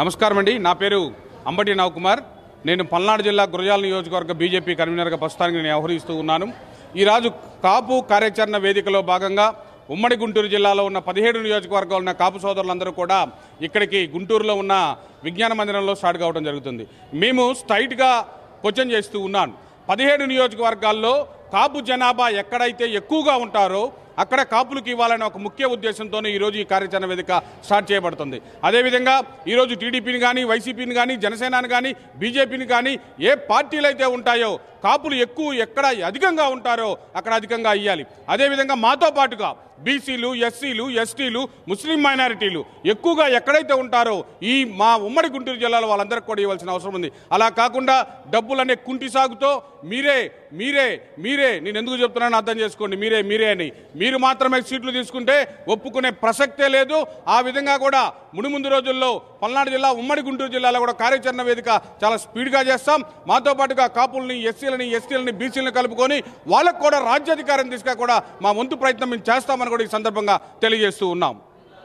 నమస్కారం అండి. నా పేరు అంబటి నవకుమార్. నేను పల్నాడు జిల్లా గురజాల నియోజకవర్గ బీజేపీ కన్వీనర్గా ప్రస్తుతానికి నేను వ్యవహరిస్తూ ఉన్నాను. ఈరోజు కాపు కార్యాచరణ వేదికలో భాగంగా ఉమ్మడి గుంటూరు జిల్లాలో ఉన్న పదిహేడు నియోజకవర్గాలు ఉన్న కాపు సోదరులందరూ కూడా ఇక్కడికి గుంటూరులో ఉన్న విజ్ఞాన మందిరంలో స్టార్ట్ కావడం జరుగుతుంది. మేము స్ట్రైట్గా క్వశ్చన్ చేస్తూ ఉన్నాను. పదిహేడు నియోజకవర్గాల్లో కాపు జనాభా ఎక్కడైతే ఎక్కువగా ఉంటారో అక్కడ కాపులకు ఇవ్వాలనే ఒక ముఖ్య ఉద్దేశంతోనే ఈరోజు ఈ కార్యాచరణ వేదిక స్టార్ట్ చేయబడుతుంది. అదేవిధంగా ఈరోజు టీడీపీని కానీ వైసీపీని కానీ జనసేనని కానీ బీజేపీని కానీ ఏ పార్టీలు అయితే ఉంటాయో కాపులు ఎక్కువ ఎక్కడ అధికంగా ఉంటారో అక్కడ అధికంగా ఇవ్వాలి అదేవిధంగా మాతో పాటుగా బీసీలు ఎస్సీలు ఎస్టీలు ముస్లిం మైనారిటీలు ఎక్కువగా ఎక్కడైతే ఉంటారో ఈ మా ఉమ్మడి గుంటూరు జిల్లాలో వాళ్ళందరికీ కూడా ఇవ్వాల్సిన అవసరం ఉంది. అలా కాకుండా డబ్బులనే కుంటి సాగుతో మీరే మీరే మీరే నేను ఎందుకు చెప్తున్నాను అర్థం చేసుకోండి. మీరే మీరే అని మీరు మాత్రమే సీట్లు తీసుకుంటే ఒప్పుకునే ప్రసక్తే లేదు. ఆ విధంగా కూడా మునుముందు రోజుల్లో పల్నాడు జిల్లా ఉమ్మడి గుంటూరు జిల్లాలో కూడా కార్యాచరణ వేదిక చాలా స్పీడ్గా చేస్తాం. మాతో పాటుగా కాపుల్ని ఎస్సీలని ఎస్టీలని బీసీలని కలుపుకొని వాళ్ళకు కూడా రాజ్యాధికారం తీసుకా కూడా మా వంతు ప్రయత్నం మేము చేస్తామని కూడా ఈ సందర్భంగా తెలియజేస్తూ ఉన్నాం.